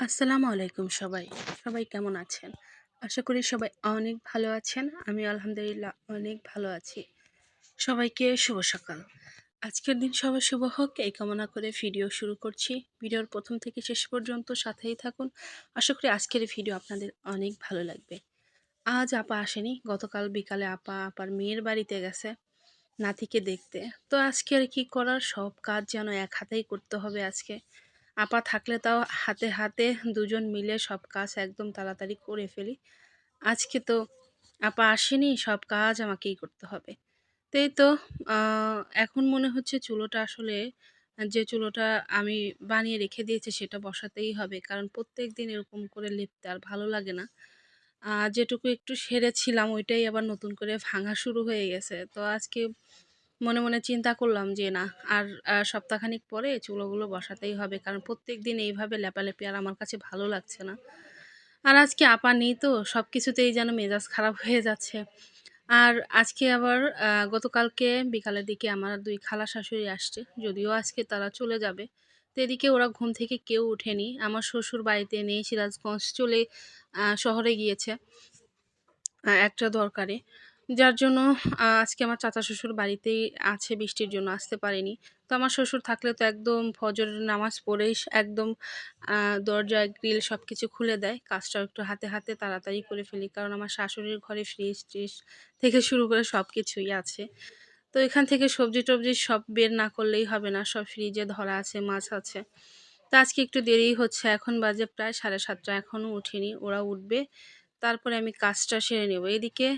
আসসালামু আলাইকুম সবাই। সবাই কেমন আছেন? আশা করি সবাই অনেক ভালো আছেন। আমি আলহামদুলিল্লাহ অনেক ভালো আছি। সবাইকে শুভ সকাল। আজকের দিন সবার শুভ হোক। এই কামনা করে ভিডিও শুরু করছি। ভিডিওর প্রথম থেকে শেষ পর্যন্ত সাথেই থাকুন। আশা করি আজকের ভিডিও আপনাদের অনেক ভালো লাগবে। আজ আপা আসেনি। গতকাল বিকালে আপা আপার মেয়ের বাড়িতে গেছে নাতিকে দেখতে। তো আজকে আর কি করার? সব কাজ যেন এক হাতেই করতে হবে আজকে। আপা থাকলে তাও হাতে হাতে দুজন মিলে সব কাজ একদম তাড়াতাড়ি করে ফেলি। আজকে তো আপা আসেনি, সব কাজ আমাকেই করতে হবে। তো এই তো এখন মনে হচ্ছে চুলোটা আসলে, যে চুলোটা আমি বানিয়ে রেখে দিয়েছি সেটা বসাতেই হবে। কারণ প্রত্যেক দিন এরকম করে লিপতে আর ভালো লাগে না। যেটুকু একটু সেরেছিলাম, ওইটাই আবার নতুন করে ভাঙা শুরু হয়ে গেছে। তো আজকে মনে মনে চিন্তা করলাম যে না, আর সপ্তাহখানিক পরে চুলোগুলো বসাতেই হবে। কারণ প্রত্যেক দিন এইভাবে লেপালেপি আর আমার কাছে ভালো লাগছে না। আর আজকে আপা নেই তো সব কিছুতেই যেন মেজাজ খারাপ হয়ে যাচ্ছে। আর আজকে আবার গতকালকে বিকালের দিকে আমার দুই খালা শাশুড়ি আসছে। যদিও আজকে তারা চলে যাবে। তো এদিকে ওরা ঘুম থেকে কেউ ওঠেনি। আমার শ্বশুর বাড়িতে নেই, সিরাজগঞ্জ চলে শহরে গিয়েছে একটা দরকারে। যার জন্য আজকে আমার চাচা শ্বশুর বাড়িতেই আছে, বৃষ্টির জন্য আসতে পারেনি। তো আমার শ্বশুর থাকলে তো একদম ফজর নামাজ পড়েই একদম দরজা গ্রিল সব কিছু খুলে দেয়। কাজটাও একটু হাতে হাতে তাড়াতাড়ি করে ফেলি, কারণ আমার শাশুড়ির ঘরে ফ্রিজ ট্রিজ থেকে শুরু করে সব কিছুই আছে। তো এখান থেকে সবজি টবজি সব বের না করলেই হবে না, সব ফ্রিজে ধরা আছে, মাছ আছে। তো আজকে একটু দেরি হচ্ছে, এখন বাজে প্রায় সাড়ে সাতটা এখনও উঠিনি ওরা উঠবে। তারপরে আমি কাজটা সেরে নেব। এদিকে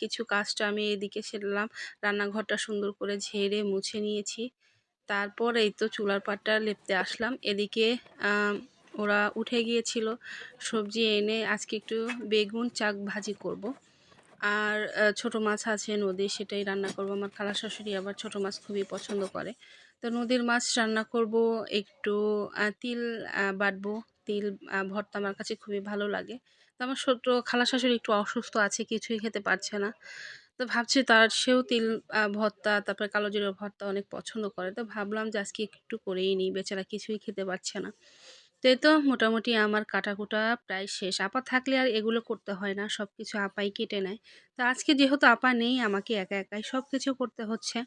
কিছু কাজটা আমি এদিকে সেরলাম। রান্নাঘরটা সুন্দর করে ঝেড়ে মুছে নিয়েছি। তারপর এই তো চুলার পাটটা লেপতে আসলাম। এদিকে ওরা উঠে গিয়েছিল। সবজি এনে আজকে একটু বেগুন, চাক ভাজি করব। আর ছোট মাছ আছে, নদী, সেটাই রান্না করব। আমার খালা শাশুড়ি আবার ছোট মাছ খুবই পছন্দ করে। তো নদীর মাছ রান্না করব, একটু তিল বাটবো। তিল ভর্তা আমার কাছে খুবই ভালো লাগে। তো আমার ছোট্ট খালা শাশুড়ি একটু অসুস্থ আছে, কিছুই খেতে পারছে না। তো ভাবছি তার সেও তিল ভর্তা, তারপরে কালো জিরের ভর্তা অনেক পছন্দ করে। তো ভাবলাম যে আজকে একটু করেই নিই, বেচারা কিছুই খেতে পারছে না। তো তো মোটামুটি আমার কাটাকুটা প্রায় শেষ। আপা থাকলে আর এগুলো করতে হয় না সব কিছু আপাই কেটে নেয়। তো আজকে যেহেতু আপা নেই, আমাকে একা একাই সব কিছু করতে হচ্ছে।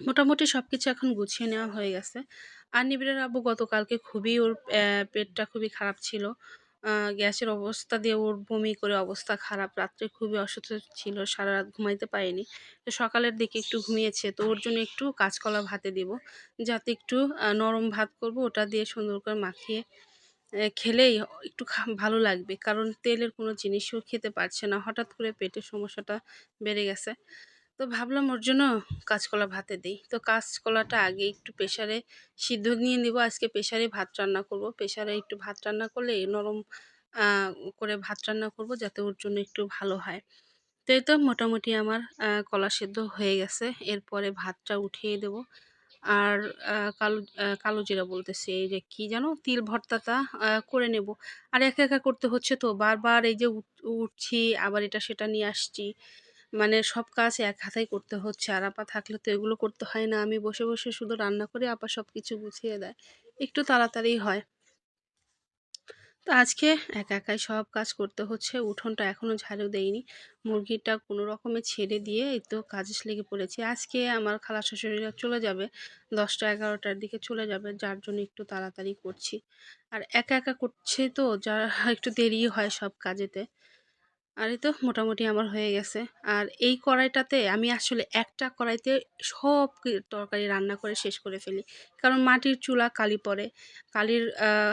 মোটামুটি সব কিছু এখন গুছিয়ে নেওয়া হয়ে গেছে। আর নিবিড়ের আব্বু গতকালকে খুবই ওর পেটটা খুবই খারাপ ছিল। গ্যাসের অবস্থা দিয়ে ওর বমি করে অবস্থা খারাপ। রাত্রে খুবই অসুস্থ ছিল সারা রাত ঘুমাইতে পারেনি। তো সকালের দিকে একটু ঘুমিয়েছে, তো ওর জন্য একটু কাঁচকলা ভাতে দেব। যাতে একটু নরম ভাত করব, ওটা দিয়ে সুন্দর করে মাখিয়ে খেলেই একটু ভালো লাগবে। কারণ তেলের কোনো জিনিসও খেতে পারছে না। হঠাৎ করে পেটের সমস্যাটা বেড়ে গেছে। তো ভাবলাম ওর জন্য কাঁচকলা ভাতে দিই। তো কাঁচকলাটা আগে একটু প্রেশারে সিদ্ধ নিয়ে নিব। আজকে প্রেশারে ভাত রান্না করব। প্রেশারে একটু ভাত রান্না করলে নরম করে ভাত রান্না করব যাতে ওর জন্য একটু ভালো হয়। তো এই তো মোটামুটি আমার কলা সেদ্ধ হয়ে গেছে। এরপরে ভাতটা উঠিয়ে দেব। আর কালো কালো জিরা বলতেছে। এই যে কি জানো? তিল ভর্তাটা করে নেব। আর একা একা করতে হচ্ছে তো। বারবার এই যে উঠছি, আবার এটা সেটা নিয়ে আসছি। মানে সব কাজ এক হাতেই করতে হচ্ছে। আর আপা থাকলে তো এগুলো করতে হয় না। আমি বসে বসে শুধু রান্না করে, আপা সব কিছু গুছিয়ে দেয়। একটু তাড়াতাড়ি হয়। তো আজকে একা একাই সব কাজ করতে হচ্ছে। উঠোনটা এখনও ঝাড়ু দেয়নি মুরগিটা কোনো রকমে ছেড়ে দিয়ে এই তো কাজে লেগে পড়েছি। আজকে আমার খালা শাশুড়িরা চলে যাবে। দশটা, এগারোটার দিকে চলে যাবে। যার জন্য একটু তাড়াতাড়ি করছি। আর একা একা করছে তো যা একটু দেরি হয় সব কাজেতে। আর এই তো মোটামুটি আমার হয়ে গেছে। আর এই কড়াইটাতে আমি আসলে একটা কড়াইতে সব তরকারি রান্না করে শেষ করে ফেলি। কারণ মাটির চুলা কালি পড়ে। কালির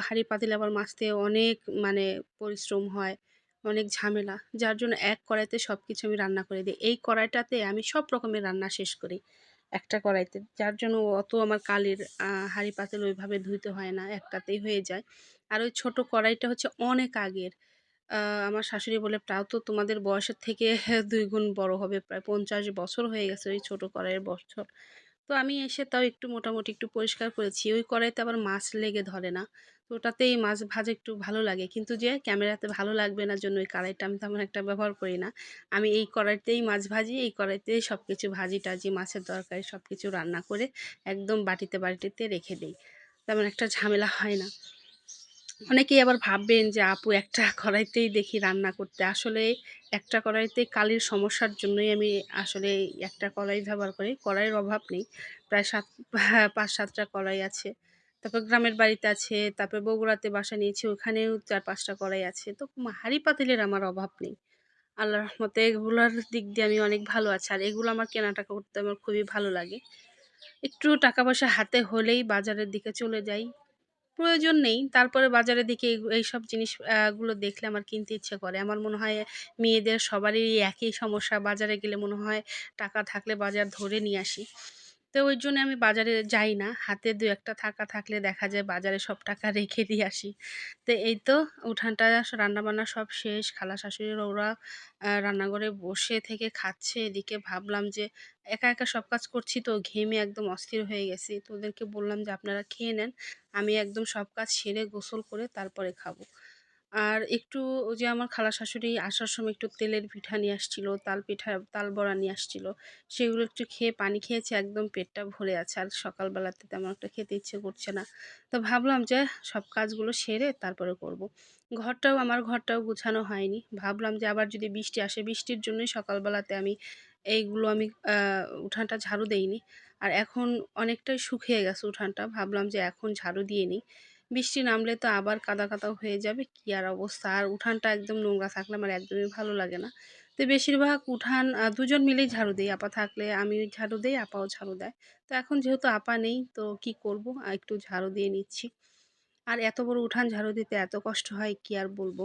হাঁড়ি পাতিল আবার মাছতে অনেক মানে পরিশ্রম হয়, অনেক ঝামেলা। যার জন্য এক কড়াইতে সব কিছু আমি রান্না করে দিই। এই কড়াইটাতে আমি সব রকমের রান্না শেষ করি একটা কড়াইতে। যার জন্য অত আমার কালির হাঁড়ি পাতিল ওইভাবে ধুইতে হয় না, একটাতেই হয়ে যায়। আর ওই ছোটো কড়াইটা হচ্ছে অনেক আগের। আমার শাশুড়ি বলে, প্রায় তো তোমাদের বয়সের থেকে দুই গুণ বড় হবে, প্রায় পঞ্চাশ বছর হয়ে গেছে ওই ছোটো কড়াইয়ের বছর। তো আমি এসে তাও একটু মোটামুটি একটু পরিষ্কার করেছি। ওই কড়াইতে আবার মাছ লেগে ধরে না, তো ওটাতেই মাছ ভাজা একটু ভালো লাগে। কিন্তু যে ক্যামেরাতে ভালো লাগবে না জন্য ওই কড়াইটা আমি তেমন একটা ব্যবহার করি না। আমি এই কড়াইতেই মাছ ভাজি, এই কড়াইতেই সব কিছু ভাজি টাজি, মাছের তরকারি সব কিছু রান্না করে একদম বাটিতে বাটিতে রেখে দিই। তেমন একটা ঝামেলা হয় না। অনেকেই আবার ভাববেন যে, আপু, একটা কড়াইতেই দেখি রান্না করতে। আসলে একটা কড়াইতে কালির সমস্যার জন্যই আমি আসলে একটা কড়াই ব্যবহার করি। কড়াইয়ের অভাব নেই। প্রায় সাত পাঁচ সাতটা কড়াই আছে। তারপর গ্রামের বাড়িতে আছে, তারপর বগুড়াতে বাসা নিয়েছি, ওখানেও চার পাঁচটা কড়াই আছে। তো হাঁড়ি পাতিলের আমার অভাব নেই। আল্লাহ রহমতে এগুলোর দিক দিয়ে আমি অনেক ভালো আছি। আর এগুলো আমার কেনাটাকা করতে আমার খুবই ভালো লাগে। একটু টাকা পয়সা হাতে হলেই বাজারের দিকে চলে যাই। প্রয়োজন নেই। তারপরে বাজারের দিকে এই সব জিনিসগুলো দেখলে আমার কিনতে ইচ্ছে করে। আমার মনে হয় মেয়েদের সবারই একই সমস্যা। বাজারে গেলে মনে হয় টাকা থাকলে বাজার ধরে নিয়ে আসি। তো ওই জন্য আমি বাজারে যাই না। হাতে দু একটা থাকা থাকলে দেখা যায় বাজারে সব টাকা রেখে দিয়ে আসি। তো এই তো উঠানটা রান্নাবান্না সব শেষ। খালা শাশুড়ির ওরা রান্নাঘরে বসে থেকে খাচ্ছে। এদিকে ভাবলাম যে একা একা সব কাজ করছি তো, ঘেমে একদম অস্থির হয়ে গেছি। তো ওদেরকে বললাম যে, আপনারা খেয়ে নেন। আমি একদম সব কাজ সেরে গোসল করে তারপরে খাব। আর একটু ওই যে আমার খালা শাশুড়ি আসার সময় একটু তেলের পিঠা নিয়ে আসছিল, তাল পিঠা, তাল বড়া নিয়ে আসছিল, সেগুলো একটু খেয়ে পানি খেয়েছে, একদম পেটটা ভরে আছে। আর সকালবেলাতে তেমন একটা খেতে ইচ্ছে করছে না। তো ভাবলাম যে সব কাজগুলো সেরে তারপরে করব। ঘরটাও, আমার ঘরটাও গুছানো হয়নি। ভাবলাম যে আবার যদি বৃষ্টি আসে, বৃষ্টির জন্যই সকালবেলাতে আমি এইগুলো আমি উঠানটা ঝাড়ু দেইনি। আর এখন অনেকটাই শুকিয়ে গেছে উঠানটা। ভাবলাম যে এখন ঝাড়ু দিয়ে নিই। বৃষ্টি নামলে তো আবার কাদা কাদা হয়ে যাবে, কি আর অবস্থা? আর উঠানটা একদম নোংরা থাকলে আমার একদমই ভালো লাগে না। তো বেশিরভাগ উঠান দুজন মিলেই ঝাড়ু দিই, আপা থাকলে আমি ঝাড়ু দিই, আপাও ঝাড়ু দেয়। তো এখন যেহেতু আপা নেই, তো কি করব? একটু ঝাড়ু দিয়ে নিচ্ছি। আর এত বড় উঠান ঝাড়ু দিতে এত কষ্ট হয়, কি আর বলব?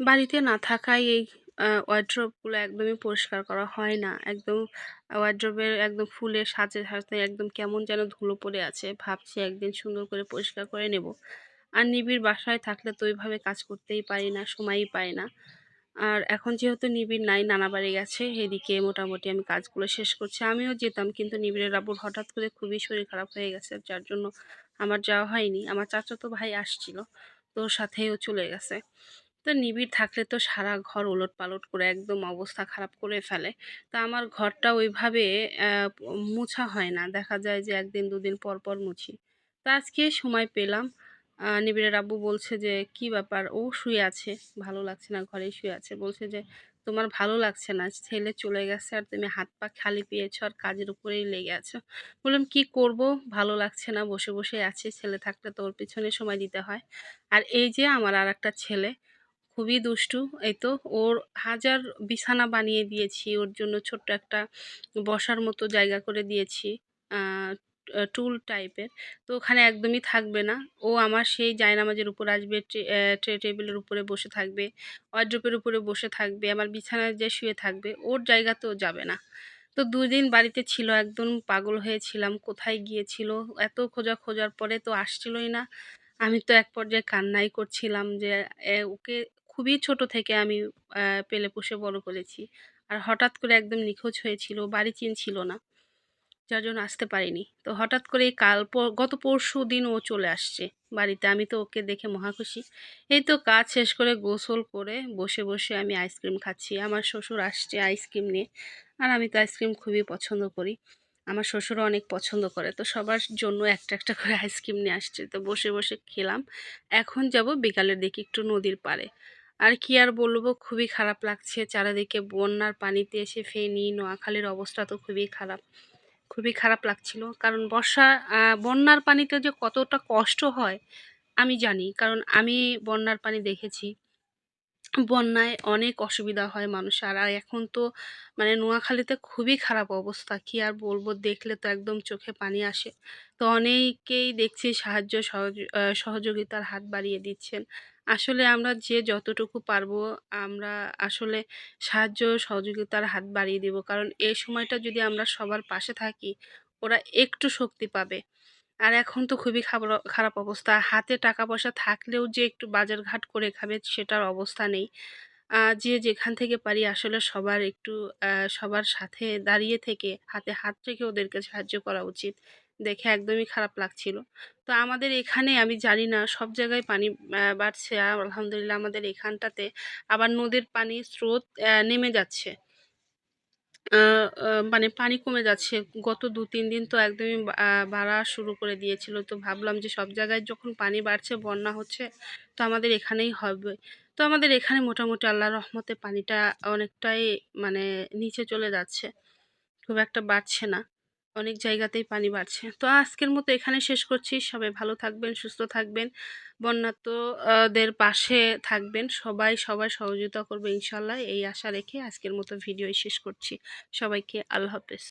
বাড়িতে না থাকায় এই ওয়ার্ড্রোবগুলো একদমই পরিষ্কার করা হয় না। একদম ওয়ার্ড্রোবের একদম ফুলের সাজে সাজতে একদম কেমন যেন ধুলো পড়ে আছে। ভাবছি একদিন সুন্দর করে পরিষ্কার করে নেব। আর নিবিড় বাসায় থাকলে তো ওইভাবে কাজ করতেই পারি না, সময়ই পাই না। আর এখন যেহেতু নিবিড় নাই, নানা বাড়ি গেছে, এদিকে মোটামুটি আমি কাজগুলো শেষ করছি। আমিও যেতাম, কিন্তু নিবিড়ের আবুর হঠাৎ করে খুবই শরীর খারাপ হয়ে গেছে, যার জন্য আমার যাওয়া হয়নি। আমার চাচা তো ভাই আসছিল তোর সাথেও চলে গেছে। তো নিবিড় থাকলে তো সারা ঘর ওলট পালট করে একদম অবস্থা খারাপ করে ফেলে। তো আমার ঘরটা ওইভাবে মুছা হয় না। দেখা যায় যে একদিন, দুদিন পর পর মুছি। তো আজকে সময় পেলাম। নিবিড়ের আব্বু বলছে যে, কি ব্যাপার? ও শুয়ে আছে। ভালো লাগছে না, ঘরেই শুয়ে আছে। বলছে যে, তোমার ভালো লাগছে না। ছেলে চলে গেছে আর তুমি হাত পা খালি পেয়েছ আর কাজের উপরেই লেগে আছো। বললাম, কি করব? ভালো লাগছে না। বসে বসে আছে। ছেলে থাকলে তো ওর পিছনে সময় দিতে হয়। আর এই যে আমার আর একটা ছেলে খুবই দুষ্টু। এই তো ওর হাজার বিছানা বানিয়ে দিয়েছি, ওর জন্য ছোট্ট একটা বসার মতো জায়গা করে দিয়েছি টুল টাইপের তো ওখানে একদমই থাকবে না। ও আমার সেই জায়নামাজের উপর আসবে, ট্রে টেবিলের উপরে বসে থাকবে ওয়ার্ড্রোপের উপরে বসে থাকবে, আমার বিছানায় যে শুয়ে থাকবে, ওর জায়গাতেও যাবে না। তো দুই দিন বাড়িতে ছিল, একদম পাগল হয়েছিলাম, কোথায় গিয়েছিল, এত খোঁজা খোঁজার পরে তো আসছিলই না। আমি তো এক পর্যায়ে কান্নাই করছিলাম যে ওকে খুবই ছোট থেকে আমি পেলে পুষে বড় করেছি। আর হঠাৎ করে একদম নিখোঁজ হয়েছিল, বাড়ি চিনছিল না, যার জন্য আসতে পারিনি। তো হঠাৎ করে কাল গত পরশু দিন ও চলে আসছে বাড়িতে, আমি তো ওকে দেখে মহা খুশি। এই তো কাজ শেষ করে গোসল করে বসে বসে আমি আইসক্রিম খাচ্ছি। আমার শ্বশুর আসছে আইসক্রিম নিয়ে, আর আমি তো আইসক্রিম খুবই পছন্দ করি। আমার শ্বশুরও অনেক পছন্দ করে, তো সবার জন্য একটা একটা করে আইসক্রিম নিয়ে আসছে। তো বসে বসে খেলাম। এখন যাব বিকালের দিকে একটু নদীর পাড়ে। আর কি আর বলব? খুবই খারাপ লাগছে। চারিদিকে বন্যার পানিতে এসে ফেনী, নোয়াখালীর অবস্থা তো খুবই খারাপ। খুবই খারাপ লাগছিল। কারণ বর্ষা বন্যার পানিতে যে কতটা কষ্ট হয়, আমি জানি। কারণ আমি বন্যার পানি দেখেছি। বন্যায় অনেক অসুবিধা হয় মানুষের। আর এখন তো মানে নোয়াখালীতে খুবই খারাপ অবস্থা। কি আর বলব? দেখলে তো একদম চোখে পানি আসে। তো অনেকেই দেখছি সাহায্য সহযোগিতার হাত বাড়িয়ে দিচ্ছেন। আসলে আমরা যে যতটুকু পারব, আমরা আসলে সাহায্য সহযোগিতার হাত বাড়িয়ে দিব। কারণ এই সময়টা যদি আমরা সবার পাশে থাকি, ওরা একটু শক্তি পাবে। আর এখন তো খুবই খারাপ অবস্থা। হাতে টাকা পয়সা থাকলেও যে একটু বাজার ঘাট করে খাবে, সেটার অবস্থা নেই। যে যেখান থেকে পারি আসলে সবার একটু সবার সাথে দাঁড়িয়ে থেকে, হাতে হাত রেখে ওদেরকে সাহায্য করা উচিত। দেখে একদমই খারাপ লাগছিল। তো আমাদের এখানে, আমি জানি না, সব জায়গায় পানি বাড়ছে আলহামদুলিল্লাহ আমাদের এখানটাতে আবার নদীর পানি স্রোত নেমে যাচ্ছে। মানে পানি কমে যাচ্ছে। গত দু, তিন দিন তো একদমই বাড়া শুরু করে দিয়েছিল। তো ভাবলাম যে সব জায়গায় যখন পানি বাড়ছে, বন্যা হচ্ছে, তো আমাদের এখানেই হবে। তো আমাদের এখানে মোটামুটি আল্লাহর রহমতে পানিটা অনেকটাই মানে নিচে চলে যাচ্ছে। খুব একটা বাড়ছে না। অনেক জায়গাতেই পানি বাড়ছে। তো আজকের মতো এখানে শেষ করছি। সবাই ভালো থাকবেন, সুস্থ থাকবেন। বন্যাতদের পাশে থাকবেন। সবাই সবাই সহযোগিতা করবে ইনশাল্লাহ। এই আশা রেখে আজকের মতো ভিডিও শেষ করছি। সবাইকে আল্লাহ হাফেজ।